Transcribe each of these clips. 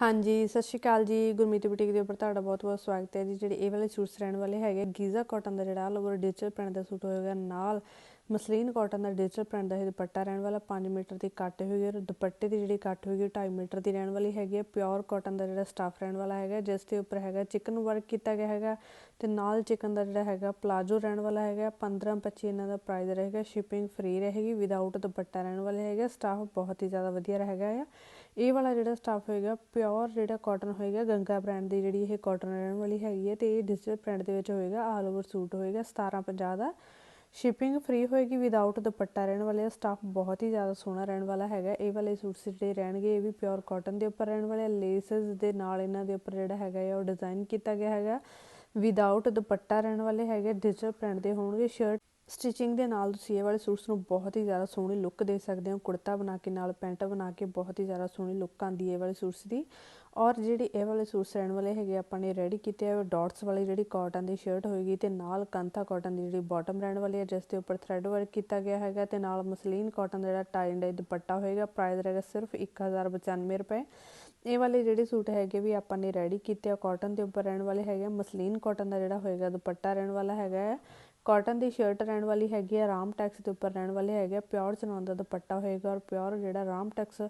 ਹਾਂਜੀ, ਸਤਿ ਸ਼੍ਰੀ ਅਕਾਲ ਜੀ। ਗੁਰਮੀਤ ਬੁਟੀਕ ਦੇ ਉੱਪਰ ਤੁਹਾਡਾ ਬਹੁਤ-ਬਹੁਤ ਸਵਾਗਤ ਹੈ ਜੀ। ਜਿਹੜੇ ਇਹ ਵਾਲੇ ਸੂਟਸ ਰਹਿਣ ਵਾਲੇ ਹੈਗੇ ਗੀਜ਼ਾ ਕਾਟਨ ਦਾ ਜਿਹੜਾ ਆਲ ਓਵਰ ਡਿਜੀਟਲ ਪ੍ਰਿੰਟ ਦਾ ਸੂਟ ਹੋਏਗਾ ਨਾਲ ਮਸਲੀਨ ਕਾਟਨ ਦਾ ਡਿਜੀਟਲ ਪ੍ਰਿੰਟ ਦਾ ਇਹ ਦੁਪੱਟਾ ਰਹਿਣ ਵਾਲਾ 5 ਮੀਟਰ ਦੀ ਕੱਟ ਹੋਈ ਹੈ ਦੁਪੱਟੇ ਦੀ ਜਿਹੜੀ ਕੱਟ ਹੋਈ ਹੈ 2.5 ਮੀਟਰ ਦੀ ਰਹਿਣ ਵਾਲੀ ਹੈਗੀ ਹੈ ਪਿਓਰ ਕਾਟਨ ਦਾ ਜਿਹੜਾ ਸਟਾਫ ਰਹਿਣ ਵਾਲਾ ਹੈਗਾ, ਜਿਸ ਦੇ ਉੱਪਰ ਹੈਗਾ ਚਿਕਨ ਵਰਕ ਕੀਤਾ ਗਿਆ ਹੈਗਾ ਤੇ ਨਾਲ ਚਿਕਨ ਦਾ ਜਿਹੜਾ ਹੈਗਾ ਪਲਾਜੋ ਰਹਿਣ ਵਾਲਾ ਹੈਗਾ। 15 25 ਇਹਨਾਂ ਦਾ ਪ੍ਰਾਈਸ ਰਹੇਗਾ ਸ਼ਿਪਿੰਗ ਫ੍ਰੀ ਰਹੇਗੀ ਵਿਦਆਊਟ ਦੁਪੱਟਾ ਰਹਿਣ ਵਾਲੇ ਹੈਗਾ ਸਟਾਫ ਬਹੁਤ ਹੀ ਜ਼ਿਆਦਾ ਵਧੀਆ ਰਹੇਗਾ ਆ। ਇਹ ਵਾਲਾ ਜਿਹੜਾ ਸਟਾਫ ਹੋਏਗਾ ਪਿਓਰ ਜਿਹੜਾ ਕਾਟਨ ਹੋਏਗਾ, ਗੰਗਾ ਬ੍ਰਾਂਡ ਦੀ ਜਿਹੜੀ ਇਹ ਕਾਟਨ ਰਹਿਣ ਵਾਲੀ ਹੈਗੀ ਹੈ ਤੇ ਇਹ ਡਿਜੀਟਲ ਪ੍ਰਿੰਟ ਦੇ ਵਿੱਚ ਹੋਏਗਾ ਆਲ ਓਵਰ ਸੂਟ ਹੋਏਗਾ 1750 ਦਾ। ਸ਼ਿਪਿੰਗ ਫ੍ਰੀ ਹੋਏਗੀ ਵਿਦਆਊਟ ਦੁਪੱਟਾ ਰਹਿਣ ਵਾਲੇ ਸਟਾਫ ਬਹੁਤ ਹੀ ਜ਼ਿਆਦਾ ਸੋਹਣਾ ਰਹਿਣ ਵਾਲਾ ਹੈਗਾ। ਇਹ ਵਾਲੇ ਸੂਟਸ ਜਿਹੜੇ ਰਹਿਣਗੇ, ਇਹ ਵੀ ਪਿਓਰ ਕਾਟਨ ਦੇ ਉੱਪਰ ਰਹਿਣ ਵਾਲੇ ਲੇਸਸ ਦੇ ਨਾਲ ਇਹਨਾਂ ਦੇ ਉੱਪਰ ਜਿਹੜਾ ਹੈਗਾ ਉਹ ਡਿਜ਼ਾਈਨ ਕੀਤਾ ਗਿਆ ਹੈਗਾ। ਵਿਦਆਊਟ ਦੁਪੱਟਾ ਰਹਿਣ ਵਾਲੇ ਹੈਗੇ ਡਿਜੀਟਲ ਪ੍ਰਿੰਟ ਦੇ ਹੋਣਗੇ ਸ਼ਰਟ ਸਟਿਚਿੰਗ ਦੇ ਨਾਲ ਤੁਸੀਂ ਇਹ ਵਾਲੇ ਸੂਟਸ ਨੂੰ ਬਹੁਤ ਹੀ ਜ਼ਿਆਦਾ ਸੋਹਣੀ ਲੁੱਕ ਦੇ ਸਕਦੇ ਹੋ। ਕੁੜਤਾ ਬਣਾ ਕੇ, ਨਾਲ ਪੈਂਟ ਬਣਾ ਕੇ ਬਹੁਤ ਹੀ ਜ਼ਿਆਦਾ ਸੋਹਣੀ ਲੁੱਕ ਆਂਦੀ ਹੈ ਇਹ ਵਾਲੇ ਸੂਟਸ ਦੀ। ਔਰ ਜਿਹੜੇ ਇਹ ਵਾਲੇ ਸੂਟਸ ਰਹਿਣ ਵਾਲੇ ਹੈਗੇ ਆਪਾਂ ਨੇ ਰੈਡੀ ਕੀਤੇ ਆ ਡਾਟਸ ਵਾਲੀ ਜਿਹੜੀ ਕਾਟਨ ਦੀ ਸ਼ਰਟ ਹੋਏਗੀ ਤੇ ਨਾਲ ਕੰਥਾ ਕਾਟਨ ਦੀ ਜਿਹੜੀ ਬਾਟਮ ਰਹਿਣ ਵਾਲੀ ਹੈ, ਜਿਸ ਦੇ ਉੱਪਰ ਥ੍ਰੈਡ ਵਰਕ ਕੀਤਾ ਗਿਆ ਹੈਗਾ ਤੇ ਨਾਲ ਮਸਲੀਨ ਕਾਟਨ ਦਾ ਜਿਹੜਾ ਟਾਈ ਐਂਡ ਦੁਪੱਟਾ ਹੋਏਗਾ ਪ੍ਰਾਈਸ ਰਹੇਗਾ ਸਿਰਫ 1095 ਰੁਪਏ। ਇਹ ਵਾਲੇ ਜਿਹੜੇ ਸੂਟ ਹੈਗੇ ਵੀ ਆਪਾਂ ਨੇ ਰੈਡੀ ਕੀਤੇ ਆ ਕਾਟਨ ਦੇ ਉੱਪਰ ਰਹਿਣ ਵਾਲੇ ਹੈਗੇ ਮਸਲੀਨ ਕਾਟਨ ਦਾ ਜਿਹੜਾ ਹੋਏਗਾ ਦੁਪੱਟਾ ਰਹਿਣ ਵਾਲਾ ਹੈਗਾ ਕਾਟਨ ਦੀ ਸ਼ਰਟ ਰਹਿਣ ਵਾਲੀ ਹੈਗੀ ਆ, ਰਾਮ ਟੈਕਸ ਦੇ ਉੱਪਰ ਰਹਿਣ ਵਾਲੇ ਹੈਗੇ ਆ, ਪਿਓਰ ਚਨੌਨ ਦਾ ਦੁਪੱਟਾ ਹੋਏਗਾ ਔਰ ਪਿਓਰ ਜਿਹੜਾ ਰਾਮ ਟੈਕਸ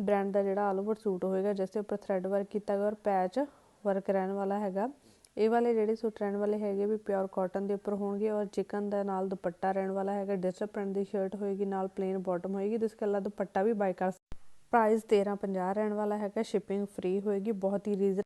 ਬ੍ਰਾਂਡ ਦਾ ਜਿਹੜਾ ਆਲ ਓਵਰ ਸੂਟ ਹੋਏਗਾ, ਜਿਸ ਦੇ ਉੱਪਰ ਥ੍ਰੈਡ ਵਰਕ ਕੀਤਾ ਗਿਆ ਔਰ ਪੈਚ ਵਰਕ ਰਹਿਣ ਵਾਲਾ ਹੈਗਾ। ਇਹ ਵਾਲੇ ਜਿਹੜੇ ਸੂਟ ਰਹਿਣ ਵਾਲੇ ਹੈਗੇ ਵੀ ਪਿਓਰ ਕਾਟਨ ਦੇ ਉੱਪਰ ਹੋਣਗੇ ਔਰ ਚਿਕਨ ਦਾ ਨਾਲ ਦੁਪੱਟਾ ਰਹਿਣ ਵਾਲਾ ਹੈਗਾ ਡਿਜੀਟਲ ਪ੍ਰਿੰਟ ਦੀ ਸ਼ਰਟ ਹੋਏਗੀ, ਨਾਲ ਪਲੇਨ ਬਾਟਮ ਹੋਏਗੀ, ਜਿਸ ਕੱਲਾ ਦੁਪੱਟਾ ਵੀ ਬਾਈ ਕਰ ਪ੍ਰਾਈਸ 1350 ਰਹਿਣ ਵਾਲਾ ਹੈਗਾ ਸ਼ਿਪਿੰਗ ਫ੍ਰੀ ਹੋਏਗੀ, ਬਹੁਤ ਹੀ ਰੀਜ਼ਨ